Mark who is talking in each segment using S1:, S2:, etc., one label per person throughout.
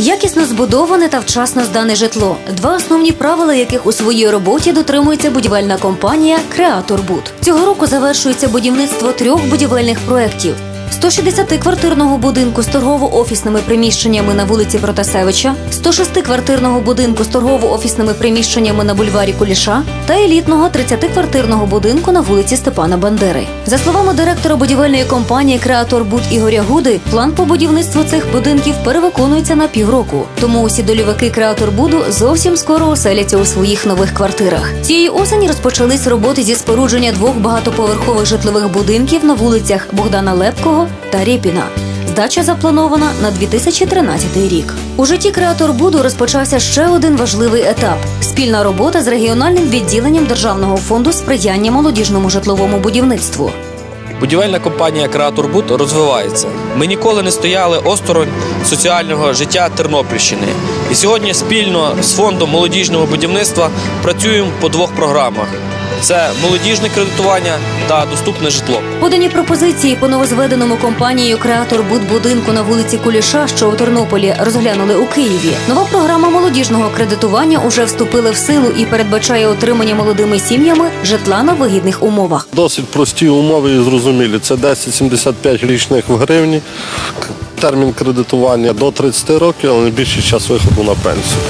S1: Якісно збудоване та вчасно здане житло два основні правила, яких у своїй роботі дотримується будівельна компанія Креатор Буд. Цього року завершується будівництво трьох будівельних проєктів. 160-квартирного будинку з торгово-офісними приміщеннями на вулиці Протасевича, 106-квартирного будинку з торгово-офісними приміщеннями на бульварі Куліша та елітного 30-квартирного будинку на вулиці Степана Бандери. За словами директора будівельної компанії Креатор Буд Ігоря Гуди, план по будівництву цих будинків перевиконується на півроку. Тому усі долівики Креатор Буду зовсім скоро оселяться у своїх нових квартирах. Цієї осені розпочались роботи зі спорудження двох багатоповерхових житлових будинків на вулицях Богдана Лепкого та Рєпіна. Здача запланована на 2013 рік. У житті креатор Буду розпочався ще один важливий етап: спільна робота з регіональним відділенням Державного фонду сприяння молодіжному житловому будівництву.
S2: Будівельна компанія Креатор Буд розвивається. Ми ніколи не стояли осторонь соціального життя Тернопільщини. І сьогодні спільно з фондом молодіжного будівництва працюємо по двох програмах: це молодіжне кредитування та доступне житло.
S1: Подані пропозиції по новозведеному компанією Креатор Буд будинку на вулиці Куліша, що у Тернополі, розглянули у Києві. Нова програма молодіжного кредитування уже вступила в силу і передбачає отримання молодими сім'ями житла на вигідних умовах.
S3: Досить прості умови і зрозумілі. Це 10,75 річних в гривні, термін кредитування до 30 років, але найбільший час виходу на пенсію.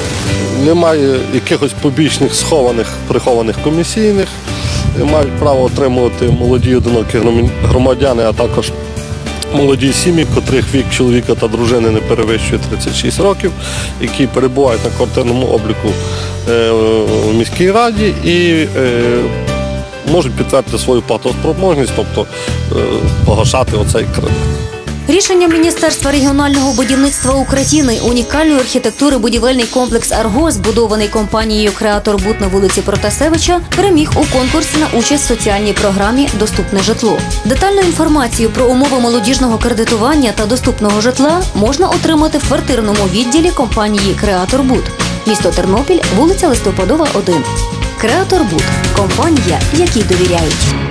S3: Немає якихось побічних схованих, прихованих комісійних. Мають право отримувати молоді одинокі громадяни, а також молоді сім'ї, котрих вік чоловіка та дружини не перевищує 36 років, які перебувають на квартирному обліку е, в міській раді і е, можуть підтвердити свою платоспроможність, тобто е, погашати оцей кредит.
S1: Рішенням Міністерства регіонального будівництва України унікальної архітектури будівельний комплекс Арго, збудований компанією Креатор Буд на вулиці Протасевича, переміг у конкурсі на участь в соціальній програмі Доступне житло. Детальну інформацію про умови молодіжного кредитування та доступного житла можна отримати в квартирному відділі компанії Креатор Буд. Місто Тернопіль, вулиця Листопадова, 1. Креатор Буд компанія, якій довіряють.